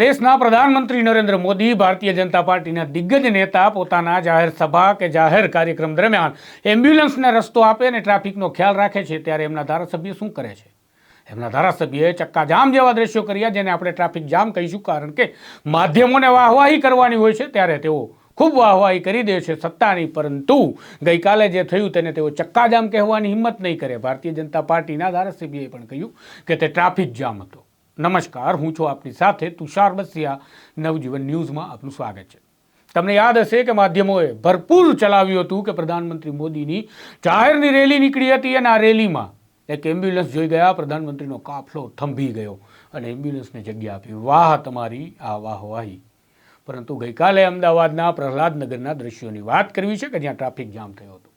દેશના પ્રધાનમંત્રી નરેન્દ્ર મોદી ભારતીય જનતા પાર્ટીના દિગ્ગજ નેતા પોતાના જાહેર સભા કે જાહેર કાર્યક્રમ દરમિયાન એમ્બ્યુલન્સને રસ્તો આપે અને ટ્રાફિકનો ખ્યાલ રાખે છે, ત્યારે એમના ધારાસભ્ય શું કરે છે? એમના ધારાસભ્યએ ચક્કાજામ જેવા દ્રશ્યો કર્યા, જેને આપણે ટ્રાફિક જામ કહીશું કારણ કે માધ્યમોને વાહવાહી કરવાની હોય છે, ત્યારે તેઓ ખૂબ વાહવાહી કરી દે છે સત્તાની, પરંતુ ગઈકાલે જે થયું તેને તેઓ ચક્કાજામ કહેવાની હિંમત નહીં કરે. ભારતીય જનતા પાર્ટીના ધારાસભ્યએ પણ કહ્યું કે તે ટ્રાફિક જામ હતો. નમસ્કાર, હું છું આપની સાથે તુષાર બસિયા. નવજીવન ન્યૂઝમાં આપનું સ્વાગત છે. તમને યાદ હશે કે માધ્યમોએ ભરપૂર ચલાવ્યું હતું કે પ્રધાનમંત્રી મોદીની જાહેરની રેલી નીકળી હતી અને આ રેલીમાં એક એમ્બ્યુલન્સ જોઈ ગયા. પ્રધાનમંત્રીનો કાફલો થંભી ગયો અને એમ્બ્યુલન્સને જગ્યા આપી. વાહ તમારી, આ વાહવાહી. પરંતુ ગઈકાલે અમદાવાદના પ્રહલાદનગરના દ્રશ્યોની વાત કરવી છે કે જ્યાં ટ્રાફિક જામ થયો હતો.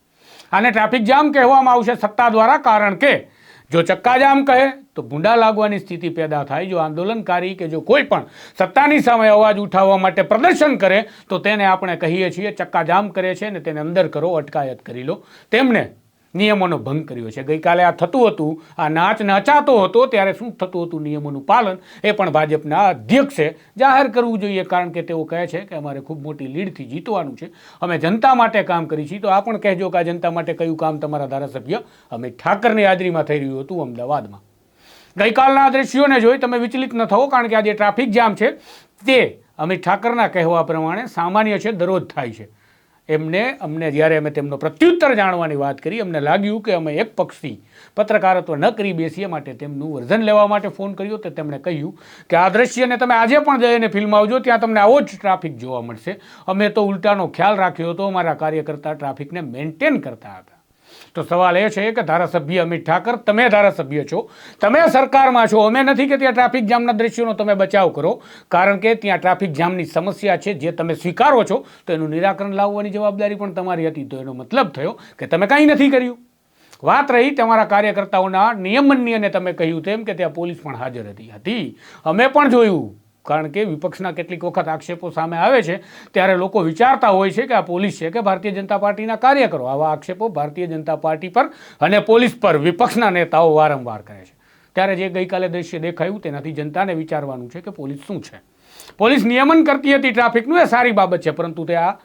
આને ટ્રાફિક જામ કહેવામાં આવશે સત્તા દ્વારા, કારણ કે જો ચક્કાજામ કહે તો ભૂંડા લાગવાની સ્થિતિ પેદા થાય. જો આંદોલનકારી કે જો કોઈ પણ સત્તાની સામે અવાજ ઉઠાવવા માટે પ્રદર્શન કરે, તો તેને આપણે કહીએ છીએ, ચક્કાજામ કરે છે ને તેને અંદર કરો, અટકાયત કરી લો. તેમને નિયમોનો ભંગ કર્યો છે. ગઈકાલે આ થતું હતું, આ નાચ નચાતો હતો, ત્યારે શું થતું હતું નિયમોનું પાલન? એ પણ ભાજપના અધ્યક્ષે જાહેર કરવું જોઈએ, કારણ કે તેઓ કહે છે કે અમારે ખૂબ મોટી લીડથી જીતવાનું છે. અમે જનતા માટે કામ કરી છીએ. તો આ પણ કહેજો કે આ જનતા માટે કયું કામ તમારા ધારાસભ્ય અમિત ઠાકરની હાજરીમાં થઈ રહ્યું હતું અમદાવાદમાં. ગઈકાલના દ્રશ્યોને જોઈ તમે વિચલિત ન થવો, કારણ કે આ જે ટ્રાફિક જામ છે. તે અમિત ઠાકરના કહેવા પ્રમાણે સામાન્ય છે, દરરોજ થાય છે. એમને, અમને જ્યારે અમે તેમનો પ્રત્યુત્તર જાણવાની વાત કરી, અમને લાગ્યું કે અમે એક પક્ષથી પત્રકારત્વ ન કરી બેસીએ માટે તેમનું વર્ઝન લેવા માટે ફોન કર્યો, તો તેમણે કહ્યું કે આ દ્રશ્યને તમે આજે પણ જઈને ફિલ્મ આવજો, ત્યાં તમને આવો જ ટ્રાફિક જોવા મળશે. અમે તો ઉલટાનો ખ્યાલ રાખ્યો હતો, અમારા કાર્યકર્તા ટ્રાફિકને મેન્ટેન કરતા હતા. તો સવાલ એ છે કે ધારાસભ્ય અમિત ઠાકર, તમે ધારાસભ્ય છો, તમે સરકારમાં છો, અમે નથી કે ત્યાં ટ્રાફિક જામના દ્રશ્યોનો તમે બચાવ કરો. કારણ કે ત્યાં ટ્રાફિક જામની સમસ્યા છે, જે તમે સ્વીકારો છો, તો એનું નિરાકરણ લાવવાની જવાબદારી પણ તમારી હતી. તો એનો મતલબ થયો કે તમે કાંઈ નથી કર્યું. વાત રહી તમારા કાર્યકર્તાઓના નિયમનની અને તમે કહ્યું તેમ કે ત્યાં પોલીસ પણ હાજર હતી. હતી. અમે પણ જોયું. કારણ કે વિપક્ષના કેટલીક વખત આક્ષેપો સામે આવે છે, ત્યારે લોકો વિચારતા હોય છે કે આ પોલીસ છે કે ભારતીય જનતા પાર્ટીના કાર્યકરો. આવા આક્ષેપો ભારતીય જનતા પાર્ટી પર અને પોલીસ પર વિપક્ષના નેતાઓ વારંવાર કરે છે. ત્યારે જે ગઈકાલે દ્રશ્ય દેખાયું, તેનાથી જનતાને વિચારવાનું છે કે પોલીસ શું છે. પોલીસ નિયમન કરતી હતી, ટ્રાફિકનું એ સારી બાબત છે, પરંતુ તે આ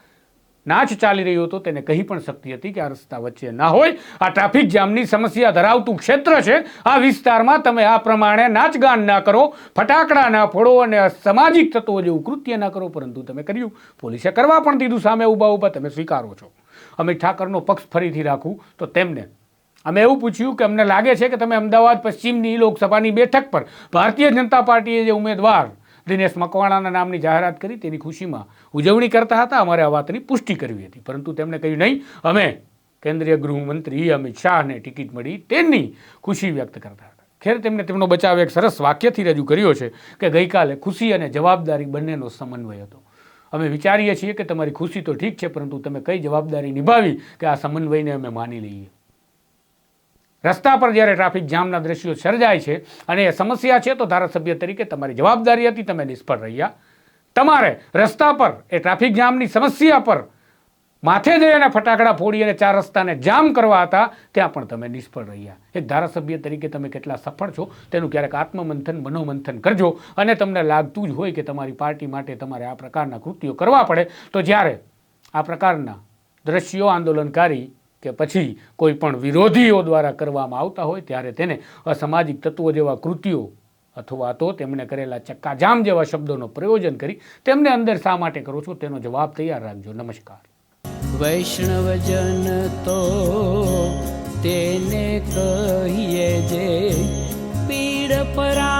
નાચ ચાલી રહ્યો હતો, તેને કહી પણ શકતી હતી કે આ રસ્તા વચ્ચે ના હોય. આ ટ્રાફિક જામની સમસ્યા ધરાવતું ક્ષેત્ર છે. આ વિસ્તારમાં તમે આ પ્રમાણે નાચગાન ના કરો, ફટાકડા ના ફોડો અને સામાજિક તત્વો જેવું કૃત્ય ના કરો, પરંતુ તમે કર્યું. પોલીસે કરવા પણ દીધું, સામે ઊભા ઊભા તમે સ્વીકારો છો. અમિત ઠાકરનો પક્ષ ફરીથી રાખું, તો તેમને. અમે એવું પૂછ્યું કે અમને લાગે છે કે તમે અમદાવાદ પશ્ચિમની લોકસભાની બેઠક પર ભારતીય જનતા પાર્ટીએ જે ઉમેદવાર દિનેશ મકવાણાના નામની જાહેરાત કરી, તેની ખુશીમાં ઉજવણી કરતા હતા, અમારે આ વાતની પુષ્ટિ કરવી હતી. પરંતુ તેમણે કહ્યું નહીં, અમે કેન્દ્રીય ગૃહમંત્રી અમિત શાહને ટિકિટ મળી તેની ખુશી વ્યક્ત કરતા હતા. ખેર, તેમણે તેમનો બચાવ એક સરસ વાક્યથી રજૂ કર્યો છે કે ગઈકાલે ખુશી અને જવાબદારી બંનેનો સમન્વય હતો. અમે વિચારીએ છીએ કે તમારી ખુશી તો ઠીક છે, પરંતુ તમે કઈ જવાબદારી નિભાવી કે આ સમન્વયને અમે માની લઈએ? રસ્તા પર જ્યારે ટ્રાફિક જામના દ્રશ્યો સર્જાય છે અને એ સમસ્યા છે, તો ધારાસભ્ય તરીકે તમારી જવાબદારી હતી, તમે નિષ્ફળ રહ્યા. તમારે રસ્તા પર, એ ટ્રાફિક જામની સમસ્યા પર માથે જઈ અને ફટાકડા ફોડી અને ચાર રસ્તાને જામ કરવા હતા, ત્યાં પણ તમે નિષ્ફળ રહ્યા. એક ધારાસભ્ય તરીકે તમે કેટલા સફળ છો, તેનું ક્યારેક આત્મમંથન, મનોમંથન કરજો. અને તમને લાગતું જ હોય કે તમારી પાર્ટી માટે તમારે આ પ્રકારના કૃત્યો કરવા પડે, તો જ્યારે આ પ્રકારના દ્રશ્યો આંદોલનકારી કે પછી કોઈ પણ વિરોધીઓ દ્વારા કરવામાં આવતા હોય ત્યારે તેને અસામાજિક તત્વો જેવા કૃત્યો અથવા તો તેમણે કરેલા ચક્કાજામ જેવા શબ્દોનો પ્રયોજન કરી તેમને અંદર શા માટે કરો છો તેનો જવાબ તૈયાર રાખજો. નમસ્કાર. વૈષ્ણવજન તો તેને કહીએ જે પીડ પરા